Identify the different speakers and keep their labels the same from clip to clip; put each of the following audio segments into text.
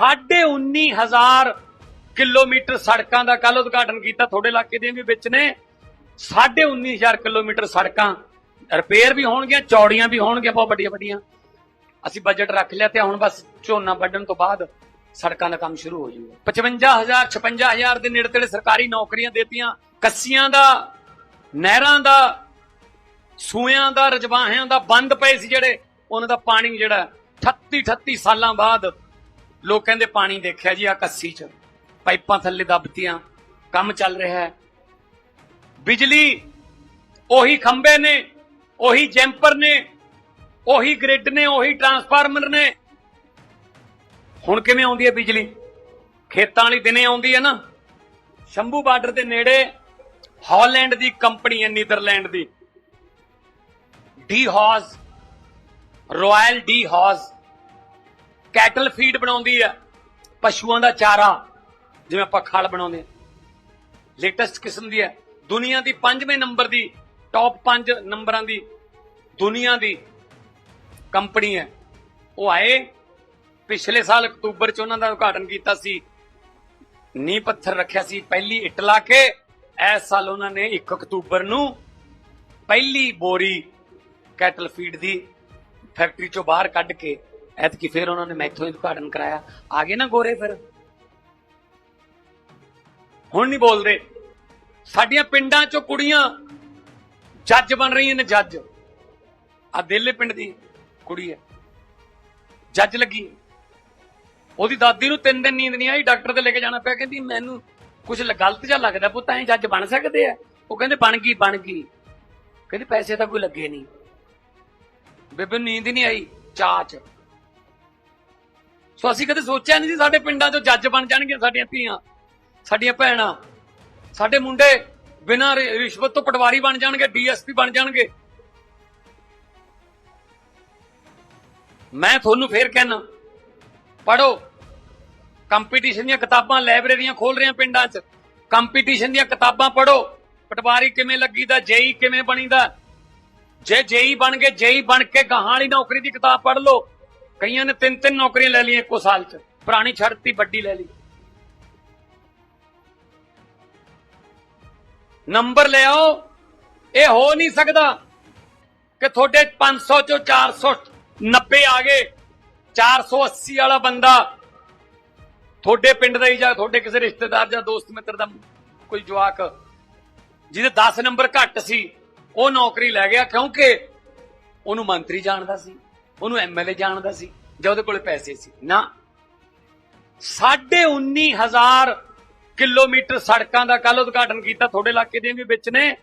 Speaker 1: 19500 kilometre ਸੜਕਾਂ ਦਾ ਕੱਲ ਉਦਘਾਟਨ ਕੀਤਾ, ਤੁਹਾਡੇ ਇਲਾਕੇ ਦੀਆਂ ਵੀ ਵਿੱਚ ਨੇ। 19500 ਕਿਲੋਮੀਟਰ ਸੜਕਾਂ, ਰਿਪੇਅਰ ਵੀ ਹੋਣਗੀਆਂ, ਚੌੜੀਆਂ ਵੀ ਹੋਣਗੀਆਂ, ਬਹੁਤ ਵੱਡੀਆਂ ਵੱਡੀਆਂ। ਅਸੀਂ ਬਜਟ ਰੱਖ ਲਿਆ ਤੇ ਹੁਣ ਬਸ ਝੋਨਾ ਵੱਢਣ ਤੋਂ ਬਾਅਦ ਸੜਕਾਂ ਦਾ ਕੰਮ ਸ਼ੁਰੂ ਹੋ ਜਾਊਗਾ। 55000 56000 ਦੇ ਨੇੜੇ ਤੇੜੇ ਸਰਕਾਰੀ ਨੌਕਰੀਆਂ ਦੇਤੀਆਂ, ਕੱਸੀਆਂ ਦਾ, ਨਹਿਰਾਂ ਦਾ, ਸੂਇਆਂ ਦਾ, ਰਜਵਾਹਿਆਂ ਦਾ, ਬੰਦ ਪਏ ਸੀ ਜਿਹੜੇ, ਉਹਨਾਂ ਦਾ ਪਾਣੀ ਜਿਹੜਾ 38 38 ਸਾਲਾਂ ਬਾਅਦ ਲੋਕ ਕਹਿੰਦੇ ਪਾਣੀ ਦੇਖਿਆ ਜੀ ਆ ਕੱਸੀ ਚ। ਪਾਈਪਾਂ ਥੱਲੇ ਦੱਬਤੀਆਂ, ਕੰਮ ਚੱਲ ਰਿਹਾ ਹੈ। ਬਿਜਲੀ ਉਹੀ ਖੰਭੇ ਨੇ, ਉਹੀ ਜੈਂਪਰ ਨੇ, ਉਹੀ ਗ੍ਰਿਡ ਨੇ, ਉਹੀ ਟਰਾਂਸਫਾਰਮਰ ਨੇ। ਹੁਣ ਕਿਵੇਂ ਆਉਂਦੀ ਹੈ ਬਿਜਲੀ? ਖੇਤਾਂ ਵਾਲੀ ਦਿਨੇ ਆਉਂਦੀ ਹੈ ਨਾ। ਸ਼ੰਭੂ ਬਾਰਡਰ ਦੇ ਨੇੜੇ ਹਾਲੈਂਡ ਦੀ ਕੰਪਨੀ ਹੈ, ਨੀਦਰਲੈਂਡ ਦੀ। De Heus Royal De Heus cattle feed ਬਣਾਉਂਦੀ ਹੈ ਪਸ਼ੂਆਂ ਦਾ ਚਾਰਾ, ਜਿਵੇਂ ਆਪਾਂ ਖਲ ਬਣਾਉਂਦੇ ਲੇਟੈਸਟ ਕਿਸਮ ਦੀ ਹੈ ਦੁਨੀਆ ਦੀ ਪੰਜਵੇਂ ਨੰਬਰ ਦੀ ਟੌਪ 5 ਨੰਬਰਾਂ ਦੀ ਦੁਨੀਆ ਦੀ ਕੰਪਨੀ ਹੈ ਉਹ ਆਏ, ਪਿਛਲੇ ਸਾਲ ਅਕਤੂਬਰ ਚ ਉਹਨਾਂ ਦਾ ਉਦਘਾਟਨ ਕੀਤਾ ਸੀ। ਨੀਂਹ ਪੱਥਰ ਰੱਖਿਆ ਸੀ, ਪਹਿਲੀ ਇੱਟ ਲਾ ਕੇ, ਇਸ ਸਾਲ ਉਹਨਾਂ ਨੇ 1 ਅਕਤੂਬਰ ਨੂੰ ਪਹਿਲੀ ਬੋਰੀ ਕੈਟਲ ਫੀਡ ਦੀ ਫੈਕਟਰੀ ਚੋਂ ਬਾਹਰ ਕੱਢ ਕੇ ਐਤਕੀ ਫਿਰ ਉਹਨਾਂ ਨੇ ਮੈਥੋਂ ਹੀ ਉਦਘਾਟਨ ਕਰਾਇਆ। ਆ ਗਏ ਨਾ ਗੋਰੇ ਫਿਰ। ਹੁਣ ਨਹੀਂ ਬੋਲਦੇ। ਸਾਡੀਆਂ ਪਿੰਡਾਂ ਚੋਂ ਕੁੜੀਆਂ ਜੱਜ ਬਣ ਰਹੀਆਂ ਨੇ, ਜੱਜ। ਆ ਦੇਲੇ ਪਿੰਡ ਦੀ ਕੁੜੀ ਹੈ। ਜੱਜ ਲੱਗੀ। ਉਹਦੀ ਦਾਦੀ ਨੂੰ ਤਿੰਨ ਦਿਨ ਨੀਂਦ ਨਹੀਂ ਆਈ, ਡਾਕਟਰ ਤੇ ਲੈ ਕੇ ਜਾਣਾ ਪਿਆ। ਕਹਿੰਦੀ, ਮੈਨੂੰ ਕੁਝ ਗਲਤ ਜਿਹਾ ਲੱਗਦਾ ਪੁੱਤ, ਐਂ ਜੱਜ ਬਣ ਸਕਦੇ ਆ? ਉਹ ਕਹਿੰਦੇ, ਬਣ ਗਈ ਬਣ ਗਈ। ਕਹਿੰਦੀ, ਪੈਸੇ ਤਾਂ ਕੋਈ ਲੱਗੇ ਨਹੀਂ। ਬੇਬੇ ਨੀਂਦ ਨਹੀਂ ਆਈ ਚਾਹ ਚ। ਸੋ ਅਸੀਂ ਕਦੇ ਸੋਚਿਆ ਨਹੀਂ ਸੀ ਸਾਡੇ ਪਿੰਡਾਂ 'ਚੋਂ ਜੱਜ ਬਣ ਜਾਣਗੇ ਸਾਡੀਆਂ ਧੀਆਂ, ਸਾਡੀਆਂ ਭੈਣਾਂ। ਸਾਡੇ ਮੁੰਡੇ ਬਿਨਾਂ ਰਿਸ਼ਵਤ ਤੋਂ ਪਟਵਾਰੀ ਬਣ ਜਾਣਗੇ, ਡੀਐਸਪੀ ਬਣ ਜਾਣਗੇ। ਮੈਂ ਤੁਹਾਨੂੰ ਫੇਰ ਕਹਿਣਾ ਪੜੋ ਕੰਪੀਟੀਸ਼ਨ ਦੀਆਂ ਕਿਤਾਬਾਂ ਲਾਇਬ੍ਰੇਰੀਆਂ ਖੋਲ ਰਹੀਆਂ ਪਿੰਡਾਂ 'ਚ। ਕੰਪੀਟੀਸ਼ਨ ਦੀਆਂ ਕਿਤਾਬਾਂ ਪੜੋ ਪਟਵਾਰੀ ਕਿਵੇਂ ਲੱਗੀਦਾ, ਜੇਈ ਕਿਵੇਂ ਬਣੀਦਾ? ਜੇ ਜੇਈ ਬਣ ਗਏ, ਜੇਈ ਬਣ ਕੇ ਗਾਹਾਂ ਵਾਲੀ ਨੌਕਰੀ ਦੀ ਕਿਤਾਬ ਪੜ੍ਹ ਲਓ। ਕਈਆਂ ਨੇ ਤਿੰਨ ਤਿੰਨ ਨੌਕਰੀਆਂ ਲੈ ਲਈਆਂ ਇੱਕੋ ਸਾਲ 'ਚ। ਪੁਰਾਣੀ ਛੱਡਤੀ ਵੱਡੀ ਲੈ ਲਈ। ਨੰਬਰ ਲਿਆਓ ਇਹ ਹੋ ਨਹੀਂ ਸਕਦਾ ਕਿ ਤੁਹਾਡੇ 500 ਚੋਂ 490 ਆ ਗਏ 480 ਵਾਲਾ ਬੰਦਾ ਤੁਹਾਡੇ ਪਿੰਡ ਦਾ ਹੀ ਜਾਂ ਤੁਹਾਡੇ ਕਿਸੇ ਰਿਸ਼ਤੇਦਾਰ ਜਾਂ ਦੋਸਤ ਮਿੱਤਰ ਦਾ ਕੋਈ ਜਵਾਕ ਜਿਹਦੇ 10 ਨੰਬਰ ਘੱਟ ਸੀ, ਉਹ ਨੌਕਰੀ ਲੈ ਗਿਆ ਕਿਉਂਕਿ ਉਹਨੂੰ ਮੰਤਰੀ ਜਾਣਦਾ ਸੀ। ਉਹਨੂੰ ਐਮਐਲਏ ਜਾਣਦਾ ਸੀ, ਜਾਂ ਉਹਦੇ ਕੋਲੇ ਪੈਸੇ ਸੀ। ਨਾ। 19500 ਕਿਲੋਮੀਟਰ ਸੜਕਾਂ ਦਾ ਕੱਲ ਉਦਘਾਟਨ ਕੀਤਾ, ਤੁਹਾਡੇ ਇਲਾਕੇ ਦੇ ਵੀ ਵਿੱਚ ਨੇ।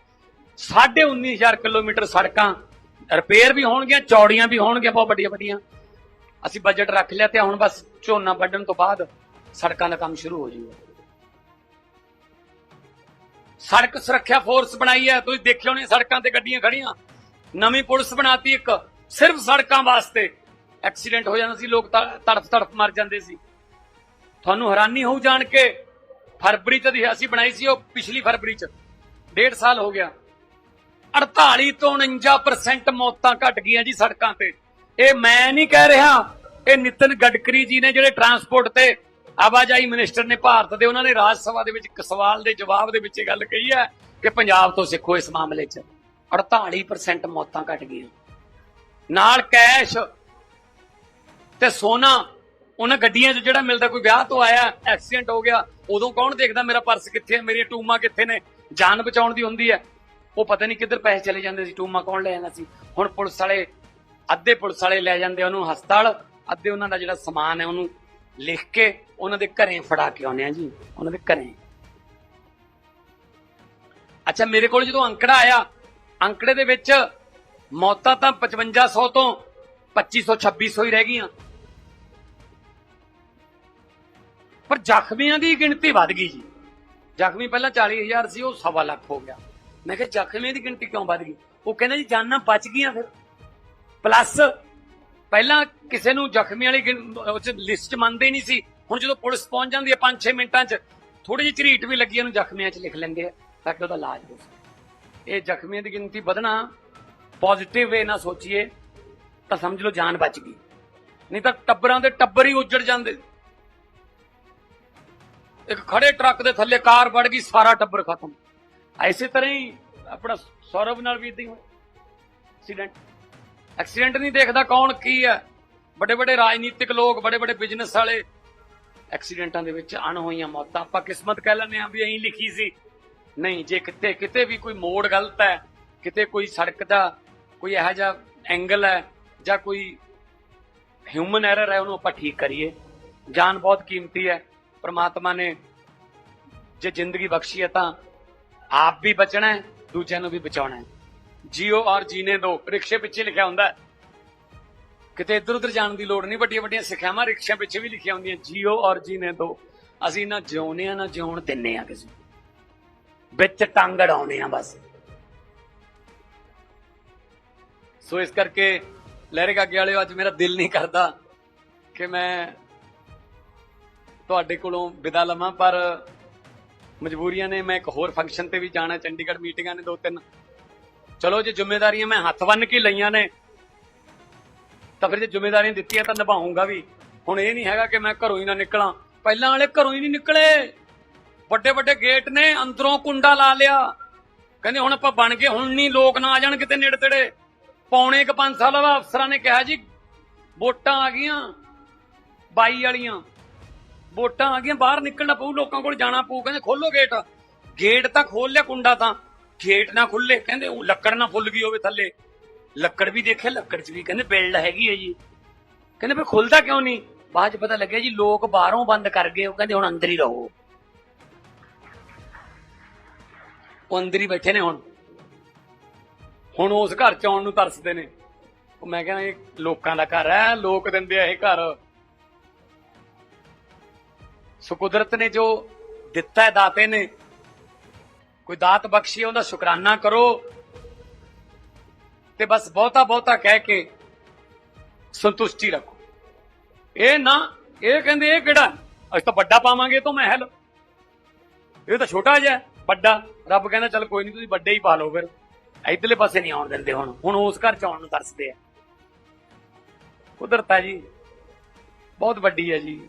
Speaker 1: 19500 ਕਿਲੋਮੀਟਰ ਸੜਕਾਂ, ਰਿਪੇਅਰ ਵੀ ਹੋਣਗੀਆਂ, ਚੌੜੀਆਂ ਵੀ ਹੋਣਗੀਆਂ, ਬਹੁਤ ਵੱਡੀਆਂ ਵੱਡੀਆਂ। ਅਸੀਂ ਬਜਟ ਰੱਖ ਲਿਆ ਤੇ ਹੁਣ ਬਸ ਝੋਨਾ ਵੱਢਣ ਤੋਂ ਬਾਅਦ ਸੜਕਾਂ ਦਾ ਕੰਮ ਸ਼ੁਰੂ ਹੋ ਜਾਊਗਾ। ਸੜਕ ਸੁਰੱਖਿਆ ਫੋਰਸ ਬਣਾਈ ਹੈ, ਤੁਸੀਂ ਦੇਖਿਓ ਨੇ ਸੜਕਾਂ ਤੇ ਗੱਡੀਆਂ ਖੜੀਆਂ ਨਵੀਂ ਪੁਲਿਸ ਬਣਾਤੀ ਇੱਕ। ਸਿਰਫ ਸੜਕਾਂ ਵਾਸਤੇ ਐਕਸੀਡੈਂਟ ਹੋ ਜਾਂਦਾ ਸੀ, ਲੋਕ ਤ- ਤੜਫ ਤੜਫ ਮਰ ਜਾਂਦੇ ਸੀ। ਤੁਹਾਨੂੰ ਹੈਰਾਨੀ ਹੋਊ ਜਾਣ ਕੇ, ਫਰਵਰੀ ਚ ਦੀ ਅਸੀਂ ਬਣਾਈ ਸੀ, ਉਹ ਪਿਛਲੀ ਫਰਵਰੀ ਚ। ਡੇਢ ਸਾਲ ਹੋ ਗਿਆ। 48 ਤੋਂ 49% ਮੌਤਾਂ ਘਟ ਗਈਆਂ ਜੀ ਸੜਕਾਂ ਤੇ। ਇਹ ਮੈਂ ਨਹੀਂ ਕਹਿ ਰਿਹਾ, ਇਹ ਨਿਤਨ ਗਡਕਰੀ ਜੀ ਨੇ ਜਿਹੜੇ ਟਰਾਂਸਪੋਰਟ ਤੇ ਆਵਾਜਾਈ ਮਿਨਿਸਟਰ ਨੇ ਭਾਰਤ ਦੇ, ਉਹਨਾਂ ਨੇ ਰਾਜ ਸਭਾ ਦੇ ਵਿੱਚ ਇੱਕ ਸਵਾਲ ਦੇ ਜਵਾਬ ਦੇ ਵਿੱਚ ਇਹ ਗੱਲ ਕਹੀ ਹੈ ਕਿ ਪੰਜਾਬ ਤੋਂ ਸਿੱਖੋ ਇਸ ਮਾਮਲੇ 'ਚ। 48% ਮੌਤਾਂ ਘਟ ਗਈਆਂ। ਨਾਲ ਕੈਸ਼ ਤੇ ਸੋਨਾ, ਉਹਨਾਂ ਗੱਡੀਆਂ 'ਚ ਜਿਹੜਾ ਮਿਲਦਾ, ਕੋਈ ਵਿਆਹ ਤੋਂ ਆਇਆ ਐਕਸੀਡੈਂਟ ਹੋ ਗਿਆ, ਉਦੋਂ ਕੌਣ ਦੇਖਦਾ ਮੇਰਾ ਪਰਸ ਕਿੱਥੇ ਹੈ ਮੇਰੀਆਂ ਟੂਮਾਂ ਕਿੱਥੇ ਨੇ? ਜਾਨ ਬਚਾਉਣ ਦੀ ਹੁੰਦੀ ਹੈ। ਉਹ ਪਤਾ ਨਹੀਂ ਕਿੱਧਰ ਪੈਸੇ ਚਲੇ ਜਾਂਦੇ ਸੀ, ਟੂਮਾਂ ਕੌਣ ਲੈ ਜਾਂਦਾ ਸੀ। ਹੁਣ ਪੁਲਿਸ ਵਾਲੇ, ਅੱਧੇ ਪੁਲਿਸ ਵਾਲੇ ਲੈ ਜਾਂਦੇ ਉਹਨੂੰ ਹਸਪਤਾਲ, ਅੱਧੇ ਉਹਨਾਂ ਦਾ ਜਿਹੜਾ ਸਮਾਨ ਹੈ ਉਹਨੂੰ ਲਿਖ ਕੇ ਉਹਨਾਂ ਦੇ ਘਰੇ ਫੜਾ ਕੇ ਆਉਂਦੇ ਆ ਜੀ, ਉਹਨਾਂ ਦੇ ਘਰੇ। ਅੱਛਾ, ਮੇਰੇ ਕੋਲ ਜਦੋਂ ਅੰਕੜਾ ਆਇਆ, ਅੰਕੜੇ ਦੇ ਵਿੱਚ ਮੌਤਾਂ ਤਾਂ 5500 ਤੋਂ 2500 2600 ਹੀ ਰਹਿ ਗਈਆਂ। ਪਰ ਜ਼ਖਮੀਆਂ ਦੀ ਗਿਣਤੀ ਵੱਧ ਗਈ ਜੀ। ਜ਼ਖਮੀ ਪਹਿਲਾਂ 40000 ਸੀ, ਉਹ ਸਵਾ ਲੱਖ ਹੋ ਗਿਆ। ਮੈਂ ਕਿਹਾ, ਜ਼ਖਮੀਆਂ ਦੀ ਗਿਣਤੀ ਕਿਉਂ ਵੱਧ ਗਈ? ਉਹ ਕਹਿੰਦਾ ਜੀ, ਜਾਨਾਂ ਬਚ ਗਈਆਂ ਫਿਰ। ਪਲੱਸ ਪਹਿਲਾਂ ਕਿਸੇ ਨੂੰ ਜ਼ਖਮੀ ਵਾਲੀ ਗਿਣ- ਉਹ ਚ ਲਿਸਟ ਮੰਨਦੇ ਹੀ ਨਹੀਂ ਸੀ। ਹੁਣ ਜਦੋਂ ਪੁਲਿਸ ਪਹੁੰਚ ਜਾਂਦੀ ਹੈ 5-6 ਮਿੰਟਾਂ 'ਚ ਥੋੜੀ ਜਿਹੀ ਝਰੀਟ ਵੀ ਲੱਗੀ ਉਹਨੂੰ ਜ਼ਖਮੀਆਂ 'ਚ ਲਿਖ ਲੈਂਦੇ ਆ, ਤਾਂ ਕਿ ਉਹਦਾ ਇਲਾਜ ਹੋ ਸਕੇ। ਇਹ ਜ਼ਖਮੀਆਂ ਦੀ ਗਿਣਤੀ ਵਧਣਾ ਪੋਜ਼ਿਟਿਵ ਵੇ ਨਾਲ ਸੋਚੀਏ, ਤਾਂ ਸਮਝ ਲਓ ਜਾਨ ਬਚ ਗਈ। ਨਹੀਂ ਤਾਂ ਟੱਬਰਾਂ ਦੇ ਟੱਬਰ ਹੀ ਉੱਜੜ ਜਾਂਦੇ। ਇੱਕ ਖੜੇ ਟਰੱਕ ਦੇ ਥੱਲੇ ਕਾਰ ਵੜ ਗਈ, ਸਾਰਾ ਟੱਬਰ ਖਤਮ। ਐਸੇ ਤਰ੍ਹਾਂ ਹੀ ਆਪਣਾ ਸੌਰਵ ਨਾਲ ਵੀ ਇਦਾਂ ਹੀ ਹੋਇਆ। ਐਕਸੀਡੈਂਟ ਐਕਸੀਡੈਂਟ ਨਹੀਂ ਦੇਖਦਾ ਕੌਣ ਕੀ ਹੈ। ਵੱਡੇ ਵੱਡੇ ਰਾਜਨੀਤਿਕ ਲੋਕ ਵੱਡੇ ਵੱਡੇ ਬਿਜ਼ਨਸ ਵਾਲੇ। ਐਕਸੀਡੈਂਟਾਂ ਦੇ ਵਿੱਚ ਅਣ ਹੋਈਆਂ ਮੌਤਾਂ। ਆਪਾਂ ਕਿਸਮਤ ਕਹਿ ਲੈਂਦੇ ਆ ਵੀ ਐਂ ਲਿਖੀ ਸੀ। ਨਹੀਂ, ਜੇ ਕਿਤੇ ਕਿਤੇ ਵੀ ਕੋਈ ਮੋੜ ਗਲਤ ਹੈ, ਕਿਤੇ ਕੋਈ ਸੜਕ ਦਾ ਕੋਈ ਇਹੋ ਜਿਹਾ ਐਂਗਲ ਹੈ ਜਾਂ ਕੋਈ ਹਿਊਮਨ ਐਰਰ ਹੈ, ਉਹਨੂੰ ਆਪਾਂ ਠੀਕ ਕਰੀਏ। ਜਾਨ ਬਹੁਤ ਕੀਮਤੀ ਹੈ। ਪ੍ਰਮਾਤਮਾ ਨੇ ਜੇ ਜ਼ਿੰਦਗੀ ਬਖਸ਼ੀ ਹੈ ਤਾਂ ਆਪ ਵੀ ਬਚਣਾ ਹੈ, ਦੂਜਿਆਂ ਨੂੰ ਵੀ ਬਚਾਉਣਾ ਹੈ। ਜੀਓ ਔਰ ਜੀਨੇ ਦੋ, ਰਿਕਸ਼ੇ ਪਿੱਛੇ ਲਿਖਿਆ ਹੁੰਦਾ ਕਿਤੇ ਇੱਧਰ ਉੱਧਰ ਜਾਣ ਦੀ ਲੋੜ ਨਹੀਂ ਵੱਡੀਆਂ ਵੱਡੀਆਂ ਸਿੱਖਿਆਵਾਂ ਰਿਕਸ਼ਿਆਂ ਪਿੱਛੇ ਵੀ ਲਿਖੀਆਂ ਹੁੰਦੀਆਂ, ਜੀਓ ਔਰ ਜੀਨੇ ਦੋ। ਅਸੀਂ ਨਾ ਜਿਉਨੇ ਆ ਨਾ ਜਿਉਣ ਦਿੰਨੇ ਆ ਕਿਸੇ ਵਿੱਚ ਟੰਗ ਅੜਾਉਨੇ ਆ ਬਸ। ਸੋ ਇਸ ਕਰਕੇ ਲਹਿਰੇ ਕਾਗੇ ਵਾਲਿਓ, ਅੱਜ ਮੇਰਾ ਦਿਲ ਨਹੀਂ ਕਰਦਾ ਕਿ ਮੈਂ ਤੁਹਾਡੇ ਕੋਲੋਂ ਵਿਦਾ ਲਵਾਂ, ਪਰ ਮਜਬੂਰੀਆਂ ਨੇ ਮੈਂ ਇੱਕ ਹੋਰ ਫੰਕਸ਼ਨ ਤੇ ਵੀ ਜਾਣਾ, ਚੰਡੀਗੜ੍ਹ ਮੀਟਿੰਗਾਂ ਨੇ ਦੋ ਤਿੰਨ। ਚਲੋ, ਜੇ ਜ਼ਿੰਮੇਵਾਰੀਆਂ ਮੈਂ ਹੱਥ ਬੰਨ ਕੇ ਲਈਆਂ ਨੇ, ਤਾਂ ਫਿਰ ਜੇ ਜ਼ਿੰਮੇਵਾਰੀਆਂ ਦਿੱਤੀਆਂ ਤਾਂ ਨਿਭਾਉਂਗਾ ਵੀ। ਹੁਣ ਇਹ ਨਹੀਂ ਹੈਗਾ ਕਿ ਮੈਂ ਘਰੋਂ ਹੀ ਨਾ ਨਿਕਲਾਂ। ਪਹਿਲਾਂ ਵਾਲੇ ਘਰੋਂ ਹੀ ਨਹੀਂ ਨਿਕਲੇ। ਵੱਡੇ ਵੱਡੇ ਗੇਟ ਨੇ, ਅੰਦਰੋਂ ਕੁੰਡਾ ਲਾ ਲਿਆ। ਕਹਿੰਦੇ ਹੁਣ ਆਪਾਂ ਬਣ ਗਏ, ਹੁਣ ਨਹੀਂ ਲੋਕ ਨਾ ਆ ਜਾਣ ਕਿਤੇ ਨੇੜੇ ਤੇੜੇ ਪੌਣੇ ਕ 5 ਸਾਲ ਬਾਅਦ ਅਫਸਰਾਂ ਨੇ ਕਿਹਾ ਜੀ, ਵੋਟਾਂ ਆ ਗਈਆਂ 22 ਵਾਲੀਆਂ। ਵੋਟਾਂ ਆ ਗਈਆਂ, ਬਾਹਰ ਨਿਕਲਣਾ ਪਊ, ਲੋਕਾਂ ਕੋਲ ਜਾਣਾ ਪਊ। ਕਹਿੰਦੇ ਖੋਲੋ ਗੇਟ। ਗੇਟ ਤਾਂ ਖੋਲ ਲਿਆ ਕੁੰਡਾ ਤਾਂ। ਗੇਟ ਨਾ ਖੁੱਲੇ ਕਹਿੰਦੇ ਉਹ ਲੱਕੜ ਨਾ ਫੁੱਲ ਗਈ ਹੋਵੇ ਥੱਲੇ। ਲੱਕੜ ਵੀ ਦੇਖਿਆ ਲੱਕੜ 'ਚ ਵੀ ਕਹਿੰਦੇ ਬਿਲਡ ਹੈਗੀ ਹੈ ਜੀ। ਕਹਿੰਦੇ ਫਿਰ ਖੁੱਲਦਾ ਕਿਉਂ ਨਹੀਂ? ਬਾਅਦ 'ਚ ਪਤਾ ਲੱਗਿਆ ਜੀ, ਲੋਕ ਬਾਹਰੋਂ ਬੰਦ ਕਰ ਗਏ, ਉਹ ਕਹਿੰਦੇ ਹੁਣ ਅੰਦਰ ਹੀ ਰਹੋ। ਉਹ ਅੰਦਰ ਹੀ ਬੈਠੇ ਨੇ ਹੁਣ। ਹੁਣ ਉਸ ਘਰ ਚ ਆਉਣ ਨੂੰ ਤਰਸਦੇ ਨੇ। ਉਹ ਮੈਂ ਕਹਿੰਦਾ, ਇਹ ਲੋਕਾਂ ਦਾ ਘਰ ਹੈ, ਲੋਕ ਦਿੰਦੇ ਆ ਇਹ ਘਰ। ਸੋ ਕੁਦਰਤ ਨੇ ਜੋ ਦਿੱਤਾ ਹੈ ਦਾਤੇ ਨੇ, ਕੋਈ ਦਾਤ ਬਖਸ਼ੀ, ਉਹਦਾ ਸ਼ੁਕਰਾਨਾ ਕਰੋ। ਤੇ ਬਸ ਬਹੁਤਾ ਬਹੁਤਾ ਕਹਿ ਕੇ ਸੰਤੁਸ਼ਟੀ ਰੱਖੋ। ਇਹ ਨਾ, ਇਹ ਕਹਿੰਦੇ, ਇਹ ਕਿਹੜਾ? ਅਸੀਂ ਤਾਂ ਵੱਡਾ ਪਾਵਾਂਗੇ ਤੋਂ ਮਹਿਲ। ਇਹ ਤਾਂ ਛੋਟਾ ਜਿਹਾ ਵੱਡਾ। ਰੱਬ ਕਹਿੰਦਾ, ਚੱਲ ਕੋਈ ਨਹੀਂ ਤੁਸੀਂ ਵੱਡੇ ਹੀ ਪਾ ਲਓ ਫਿਰ। ਇਧਰਲੇ ਪਾਸੇ ਨਹੀਂ ਆਉਣ ਦਿੰਦੇ ਹੁਣ। ਹੁਣ ਉਸ ਘਰ ਚ ਆਉਣ ਨੂੰ ਤਰਸਦੇ ਆ। ਕੁਦਰਤ ਹੈ ਜੀ। ਬਹੁਤ ਵੱਡੀ ਹੈ ਜੀ।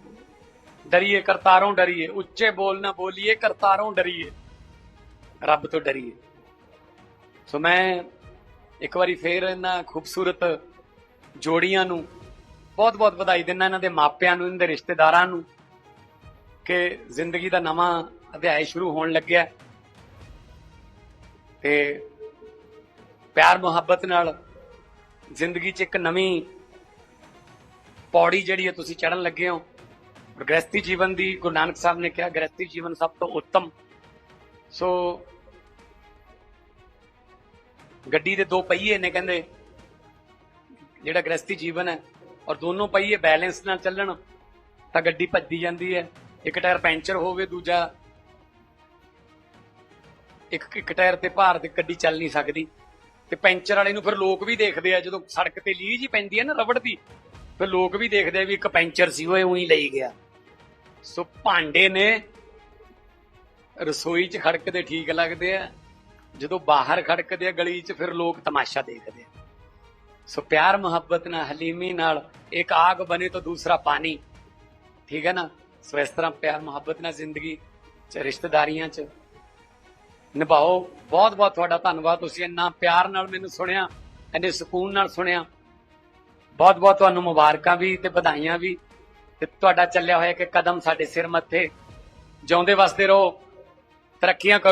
Speaker 1: ਡਰੀਏ, ਕਰਤਾਰੋਂ ਡਰੀਏ। ਉੱਚੇ ਬੋਲ ਨਾ ਬੋਲੀਏ, ਕਰਤਾਰੋਂ ਡਰੀਏ। ਰੱਬ ਤੋਂ ਡਰੀਏ। ਸੋ ਮੈਂ ਇੱਕ ਵਾਰੀ ਫੇਰ ਇਹਨਾਂ ਖੂਬਸੂਰਤ ਜੋੜੀਆਂ ਨੂੰ ਬਹੁਤ ਬਹੁਤ ਵਧਾਈ ਦਿੰਦਾ ਇਹਨਾਂ ਦੇ ਮਾਪਿਆਂ ਨੂੰ, ਇਹਨਾਂ ਦੇ ਰਿਸ਼ਤੇਦਾਰਾਂ ਨੂੰ ਕਿ ਜ਼ਿੰਦਗੀ ਦਾ ਨਵਾਂ ਅਧਿਆਇ ਸ਼ੁਰੂ ਹੋਣ ਲੱਗਿਆ। ਤੇ ਪਿਆਰ ਮੁਹੱਬਤ ਨਾਲ ਜ਼ਿੰਦਗੀ 'ਚ ਇੱਕ ਨਵੀਂ ਪੌੜੀ ਜਿਹੜੀ ਹੈ ਤੁਸੀਂ ਚੜਨ ਲੱਗੇ ਹੋ। ਔਰ ਗ੍ਰਸਤੀ ਜੀਵਨ ਦੀ ਗੁਰੂ ਨਾਨਕ ਸਾਹਿਬ ਨੇ ਕਿਹਾ ਗ੍ਰਸਤੀ ਜੀਵਨ ਸਭ ਤੋਂ ਉੱਤਮ। ਸੋ ਗੱਡੀ ਦੇ ਦੋ ਪਹੀਏ ਨੇ ਕਹਿੰਦੇ, ਜਿਹੜਾ ਗ੍ਰਸਤੀ ਜੀਵਨ ਹੈ। ਔਰ ਦੋਨੋਂ ਪਹੀਏ ਬੈਲੈਂਸ ਨਾਲ ਚੱਲਣ, ਤਾਂ ਗੱਡੀ ਭੱਜਦੀ ਜਾਂਦੀ ਹੈ। ਇੱਕ ਟਾਇਰ ਪੈਂਚਰ ਹੋਵੇ, ਦੂਜਾ ਇੱਕ ਇੱਕ ਟਾਇਰ ਤੇ ਭਾਰ ਤੇ ਗੱਡੀ ਚੱਲ ਨਹੀਂ ਸਕਦੀ। ਤੇ ਪੈਂਚਰ ਵਾਲੇ ਨੂੰ ਫਿਰ ਲੋਕ ਵੀ ਦੇਖਦੇ ਆ, ਜਦੋਂ ਸੜਕ ਤੇ ਲੀਹ ਜੀ ਪੈਂਦੀ ਹੈ ਨਾ ਰਬੜ ਦੀ, ਫਿਰ ਲੋਕ ਵੀ ਦੇਖਦੇ ਆ ਵੀ ਇੱਕ ਪੈਂਚਰ ਸੀ, ਉਹ ਉਹੀ ਲਈ ਗਿਆ। ਸੋ ਭਾਂਡੇ ਨੇ ਰਸੋਈ 'ਚ ਖੜਕਦੇ ਠੀਕ ਲੱਗਦੇ ਆ, ਜਦੋਂ ਬਾਹਰ ਖੜਕਦੇ ਆ ਗਲੀ 'ਚ, ਫਿਰ ਲੋਕ ਤਮਾਸ਼ਾ ਦੇਖਦੇ ਆ। ਸੋ ਪਿਆਰ ਮੁਹੱਬਤ ਨਾਲ, ਹਲੀਮੀ ਨਾਲ, ਇੱਕ ਆਗ ਬਣੇ ਤਾਂ ਦੂਸਰਾ ਪਾਣੀ। ਠੀਕ ਹੈ ਨਾ? ਸੋ ਇਸ ਤਰ੍ਹਾਂ ਪਿਆਰ ਮੁਹੱਬਤ ਨਾਲ ਜ਼ਿੰਦਗੀ 'ਚ, ਰਿਸ਼ਤੇਦਾਰੀਆਂ 'ਚ ਨਿਭਾਓ। ਬਹੁਤ ਬਹੁਤ ਤੁਹਾਡਾ ਧੰਨਵਾਦ। ਤੁਸੀਂ ਇੰਨਾ ਪਿਆਰ ਨਾਲ ਮੈਨੂੰ ਸੁਣਿਆ, ਇੰਨੇ ਸਕੂਨ ਨਾਲ ਸੁਣਿਆ। ਬਹੁਤ ਬਹੁਤ ਤੁਹਾਨੂੰ ਮੁਬਾਰਕਾਂ ਵੀ ਤੇ ਵਧਾਈਆਂ ਵੀ। ਤੇ ਤੁਹਾਡਾ ਚੱਲਿਆ ਹੋਇਆ ਕਿ ਕਦਮ ਸਾਡੇ ਸਿਰ ਮੱਥੇ। ਜਿਉਂਦੇ ਵਸਦੇ ਰਹੋ। ਤਰੱਕੀਆਂ ਕਰੋ।